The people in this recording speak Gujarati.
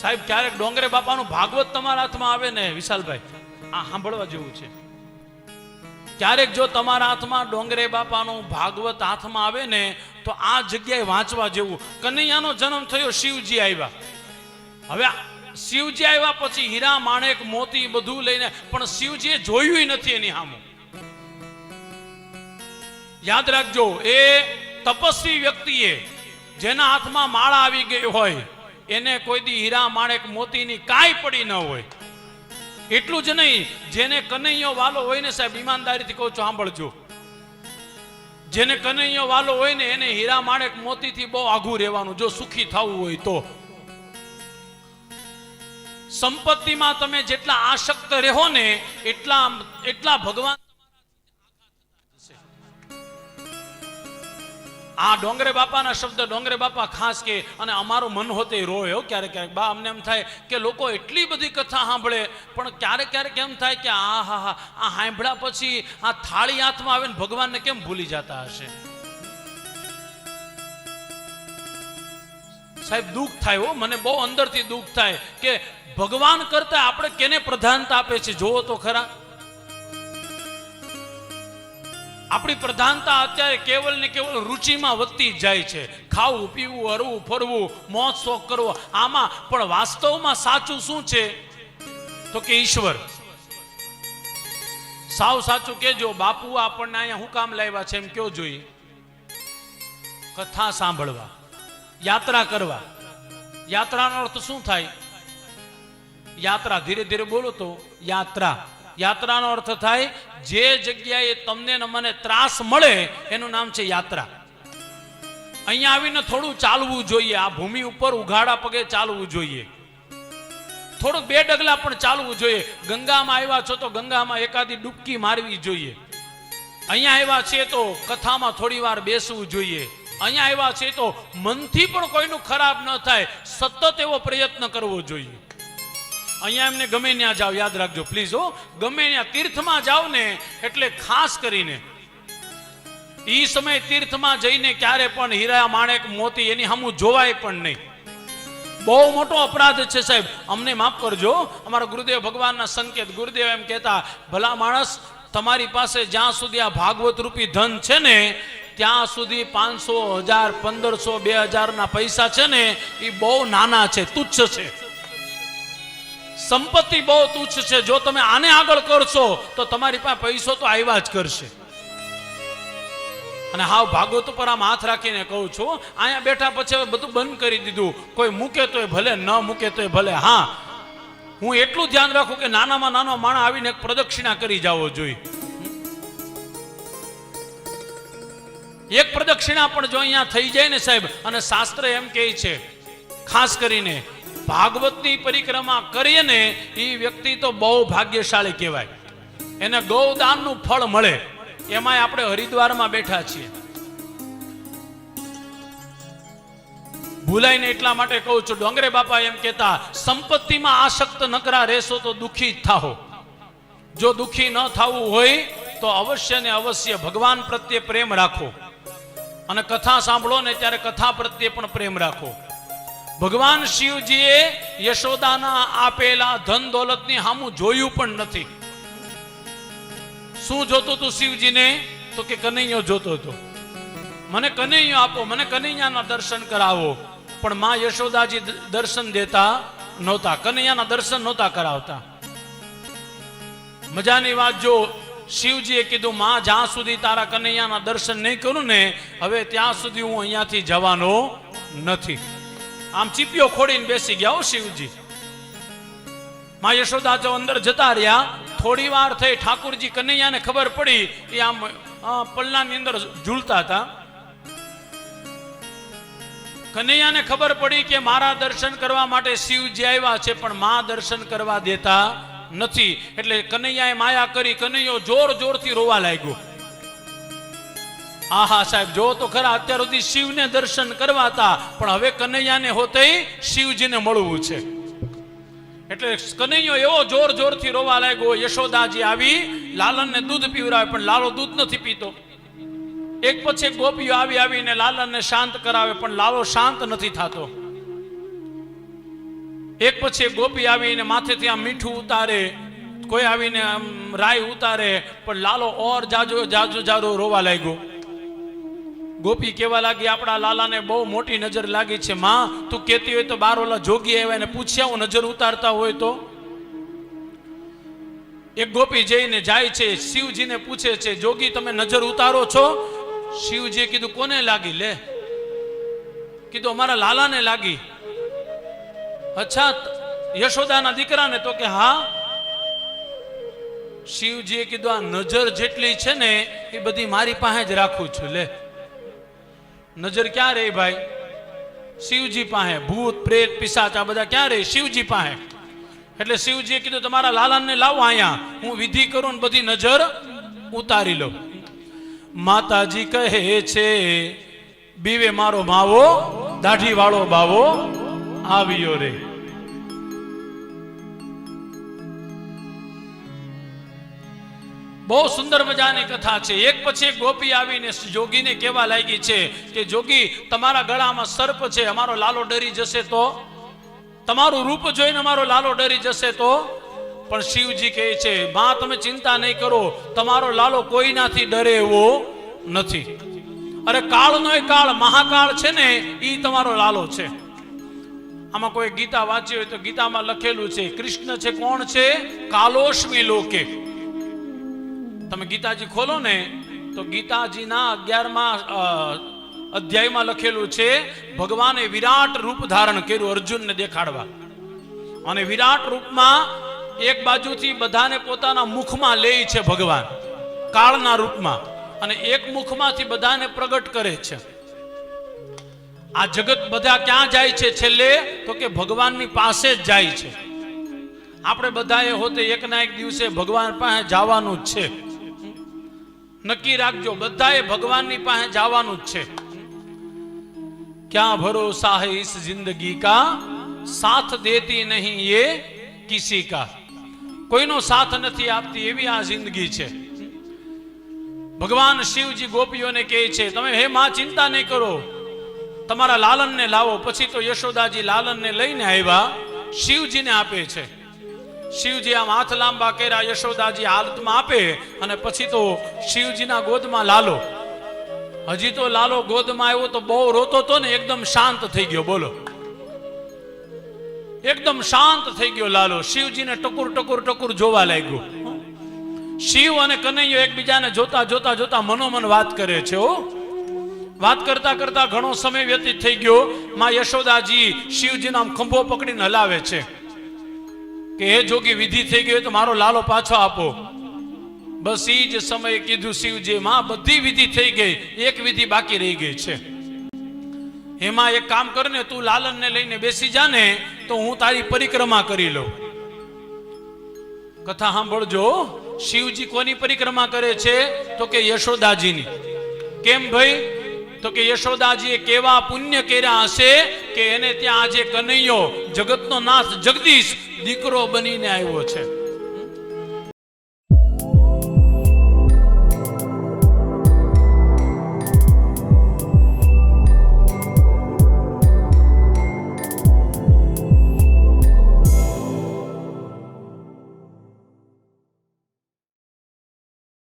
સાહેબ, ક્યારેક ડોંગરે બાપાનું ભાગવત તમારા હાથમાં આવે ને, વિશાલભાઈ, આ સાંભળવા જેવું છે. ક્યારેક જો તમારા હાથમાં ડોંગરે બાપાનું ભાગવત હાથમાં આવે ને, તો આ જગ્યાએ વાંચવા જેવું. કનૈયાનો જન્મ થયો, શિવજી આવ્યા. હવે શિવજી આવ્યા પછી હીરા, માણેક, મોતી બધું લઈને, પણ શિવજીએ જોયું નથી એની સામું યાદ રાખજો, એ તપસ્વી વ્યક્તિએ જેના હાથમાં માળા આવી ગઈ હોય એને કોઈ દી હીરા માણેક મોતીની કાંઈ પડી ન હોય. એટલું જ નહીં, જેને કનૈયો વાલો હોય ને સાહેબ, ઈમાનદારીથી કહું છું, સાંભળજો. જેને કનૈયો વાલો હોય ને, એને હીરા માણેક મોતીથી બહુ આઘું રહેવાનું, જો સુખી થવું હોય તો. સંપત્તિમાં તમે જેટલા આશક્ત રહો ને, એટલા એટલા ભગવાન આ ડોંગરે બાપાના શબ્દ ડોંગરે બાપા ખાસ કે અને અમારું મન હોતે રોય ક્યારેક ક્યારેક. બા, અમને એમ થાય કે લોકો એટલી બધી કથા સાંભળે, પણ ક્યારેક ક્યારેક એમ થાય કે આ, હા હા, આ સાંભળ્યા પછી આ થાળી હાથમાં આવે ને ભગવાનને કેમ ભૂલી જતા હશે? સાહેબ, દુઃખ થાય હો, મને બહુ અંદરથી દુઃખ થાય કે ભગવાન કરતા આપણે કેને પ્રધાનતા આપે છે? જોવો તો ખરા. આપણી પ્રધાનતા અત્યારે કેવલ ને કેવલ રુચિમાં વધતી જાય છે. ખાવું, પીવું, હરવું, ફરવું, મોજ શોખ કરવો, આમાં પણ વાસ્તવમાં સાચું શું છે? તો કે ઈશ્વર. સાવ સાચું કેજો બાપુ આપણને અહીંયા હું કામ લાવ્યા છે એમ કયો જોઈએ કથા સાંભળવા, યાત્રા કરવા. યાત્રાનો અર્થ શું થાય? યાત્રા, ધીરે ધીરે બોલો તો, યાત્રા. યાત્રાનો અર્થ થાય, જે જગ્યાએ તમને ને મને ત્રાસ મળે, એનું નામ છે યાત્રા. અહીંયા આવીને થોડું ચાલવું જોઈએ, આ ભૂમિ ઉપર ઉઘાડા પગે ચાલવું જોઈએ. થોડુંક બે ડગલા પણ ચાલવું જોઈએ. ગંગામાં આવ્યા છો તો ગંગામાં એકાદી ડૂબકી મારવી જોઈએ. અહીંયા આવ્યા છે તો કથામાં થોડી વાર બેસવું જોઈએ. અહીંયા આવ્યા છે તો મનથી પણ કોઈનું ખરાબ ન થાય. સતત એવો પ્રયત્ન કરવો જોઈએ. અહીંયા એમને ગમે ત્યાં જાઓ, યાદ રાખજો પ્લીઝ હો. ગમે ત્યાં તીર્થમાં જાઓ ને, એટલે ખાસ કરીને એ સમય તીર્થમાં જઈને ક્યારે પણ હીરા માણેક મોતી એની સામું જોવાય પણ નહીં. બહુ મોટો અપરાધ છે સાહેબ. અમને માફ કરજો. અમારા ગુરુદેવ ભગવાનના સંકેત, ગુરુદેવ એમ કહેતા, ભલા માણસ, તમારી પાસે જ્યાં સુધી આ ભાગવત રૂપી ધન છે ને, ત્યાં સુધી પાંચસો હજાર, પંદરસો, બે હજારના પૈસા છે ને એ બહુ નાના છે, તુચ્છ છે. સંપત્તિ બહુ તુચ્છ છે. જો તમે આને આગળ કરશો, તો તમારી પાસે પૈસો તો આવ્યા જ કરશે. અને હાવ ભાગવત ઉપર આમ હાથ રાખીને કહું છું, અહીંયા બેઠા પછી બધું બંધ કરી દીધું. કોઈ મૂકે તોય ભલે, ન મૂકે તોય ભલે. હા, હું એટલું ધ્યાન રાખું કે નાનામાં નાનો માણસ આવીને એક પ્રદક્ષિણા કરી જાવો જોઈએ એક પ્રદક્ષિણા પણ જો અહીંયા થઈ જાય ને સાહેબ, અને શાસ્ત્ર એમ કહે છે, ખાસ કરીને ભાગવતની પરિક્રમા કરીએ ને એ વ્યક્તિ તો બહુ ભાગ્યશાળી કહેવાય. એને ગૌદાનનું ફળ મળે. એમાંય આપણે હરિદ્વારમાં બેઠા છીએ. ભૂલાઈને એટલા માટે કહું છું, ડોંગરે બાપા એમ કહેતા, સંપત્તિમાં આસક્ત નકરા રહેશો તો દુઃખી થાઓ જો દુઃખી ન થવું હોય, તો અવશ્ય ને અવશ્ય ભગવાન પ્રત્યે પ્રેમ રાખો. અને કથા સાંભળો ને ત્યારે કથા પ્રત્યે પણ પ્રેમ રાખો. ભગવાન શિવજીએ યશોદાના આપેલા ધન દોલતની હામું જોયું પણ નથી. શું જોતું તું શિવજીને? તો કે કનૈયો જોતો હતો. મને કનૈયો આપો, મને કનૈયાના દર્શન કરાવો. પણ માં યશોદાજી દર્શન દેતા નહોતા, કનૈયાના દર્શન નહોતા કરાવતા. મજાની વાત જો, શિવજીએ કીધું, માં, જ્યાં સુધી તારા કનૈયાના દર્શન નહીં કરું ને, હવે ત્યાં સુધી હું અહીંયાથી જવાનો નથી. આમ ચીપિયો ખોડીને બેસી ગયા હો શિવજી. માં યશોદા જો અંદર જતા રહ્યા, થોડી વાર થઈ ઠાકુરજી કનૈયાને ખબર પડી, એ આમ પલ્લાની અંદર ઝૂલતા હતા. કનૈયાને ખબર પડી કે મારા દર્શન કરવા માટે શિવજી આવ્યા છે, પણ મા દર્શન કરવા દેતા નથી. એટલે કનૈયાએ માયા કરી, કનૈયો જોર જોરથી રોવા લાગ્યો. આહા સાહેબ, જો તો ખરા અત્યાર સુધી શિવને દર્શન કરવા હતા પણ હવે કનૈયાને હોતે શિવજીને મળવું છે. એટલે કનૈયો એવો જોર જોરથી રોવા લાગ્યો, યશોદાજી આવી, લાલનને દૂધ પીવરાવે, પણ લાલો દૂધ નથી પીતો. એક પછી ગોપીઓ આવી આવીને લાલનને શાંત કરાવે, પણ લાલો શાંત નથી થતો. એક પછી ગોપી આવીને માથેથી આમ મીઠું ઉતારે, કોઈ આવીને આમ રાય ઉતારે, પણ લાલો ઓર જાજો જાજો જારો રોવા લાગ્યો. ગોપી કેવા લાગી, આપણા લાલાને બહુ મોટી નજર લાગી છે, માં. તું કહેતી હોય તો બાર ઓલા જોગી આવ્યા ને પૂછ્યા, હું નજર ઉતારતા હોય તો? એક ગોપી જઈને જાય છે, શિવજીને પૂછે છે, જોગી, તમે નજર ઉતારો છો? શિવજીએ કીધું, કોને લાગી? લે. કીધું, અમારા લાલાને લાગી. અચ્છા, યશોદાના દીકરાને તો કે હા. શિવજીએ કીધું, આ નજર જેટલી છે ને, એ બધી મારી પાસે જ રાખું છું, લે. નજર ક્યાં રહે ભાઈ? શિવજી પાસે ભૂત, પ્રેત, પિશાચ, આ બધા ક્યાં રહે? શિવજી પાસે. એટલે શિવજીએ કીધું, તમારા લાલાને લાવો અહીંયા. હું વિધિ કરું બધી નજર ઉતારી લઉં. માતાજી કહે છે, બીવે મારો માવો દાઢી વાળો બાવો, આવ્યો રે. બહુ સુંદર મજાની કથા છે. એક પછી એક ગોપી આવીને જોગીને કહેવા લાગી છે કે, જોગી, તમારા ગળામાં સર્પ છે, અમારો લાલો ડરી જશે તો? તમારું રૂપ જોઈને અમારો લાલો ડરી જશે તો? પણ શિવજી કહે છે, માં, તમે ચિંતા નહીં કરો. તમારો લાલો કોઈનાથી ડરે એવો નથી. અરે, કાળનો એ કાળ મહાકાળ છે ને એ તમારો લાલો છે. આમાં કોઈ ગીતા વાંચી હોય તો ગીતામાં લખેલું છે, કૃષ્ણ છે, કોણ છે? કાલોશ્મી લોકે. તમે ગીતાજી ખોલો ને, તો ગીતાજીના અગિયારમાં અધ્યાયમાં લખેલું છે, ભગવાને વિરાટ રૂપ ધારણ કર્યું અર્જુનને દેખાડવા. અને વિરાટ રૂપમાં એક બાજુથી બધાને પોતાના મુખમાં લે છે ભગવાન, કાળના રૂપમાં. અને એક મુખમાંથી બધાને પ્રગટ કરે છે. આ જગત બધા ક્યાં જાય છે છેલ્લે? તો કે ભગવાનની પાસે જ જાય છે. આપણે બધાએ હોતે એકના એક દિવસે ભગવાન પાસે જવાનું જ છે. નક્કી રાખજો, બધાએ ભગવાનની પાસે જવાનું જ છે. ક્યાં ભરોસા હૈ ઇસ જિંદગી કા? સાથ દેતી નહીં એ કિસી કા. કોઈનો સાથ નથી આપતી એવી આ જિંદગી છે. ભગવાન શિવજી ગોપીઓને કહે છે, તમે હે માં, ચિંતા નહીં કરો. તમારા લાલનને લાવો. પછી તો યશોદાજી લાલનને લઈને આવ્યા, શિવજીને આપે છે. શિવજી આમ હાથ લાંબા કર્યા, યશોદાજી હાલતમાં આપે અને પછી તો શિવજીના ગોદમાં લાલો. હજી તો લાલો ગોદમાં આવ્યો તો બહુ રોતો તો ને એકદમ શાંત થઈ ગયો, બોલો. એકદમ શાંત થઈ ગયો લાલો. શિવજીને ટકુર ટકુર ટકુર જોવા લાગ્યો. શિવ અને કનૈયો એકબીજાને જોતા જોતા જોતા મનોમન વાત કરે છે, હો. વાત કરતા કરતા ઘણો સમય વ્યતીત થઈ ગયો. માં યશોદાજી શિવજીના ખંભો પકડીને હલાવે છે. કે હે જોગી, વિધિ થઈ ગઈ હોય તો મારો લાલો પાછો આપો. બસ એ જ સમયે કીધું શિવજી માં, બધી વિધિ થઈ ગઈ, એક વિધિ બાકી રહી ગઈ છે. એમાં એક કામ કર ને, તું લાલનને લઈને બેસી જા ને, તો હું તારી પરિક્રમા કરી લઉં. કથા સાંભળજો, શિવજી કોની પરિક્રમા કરે છે? તો કે યશોદાજીની. કેમ ભાઈ? તો કે યશોદાજીએ કેવા પુણ્ય કર્યા હશે? કે એને ત્યાં આજે કનૈયો જગતનો નાથ જગદીશ દીકરો બનીને આવ્યો છે.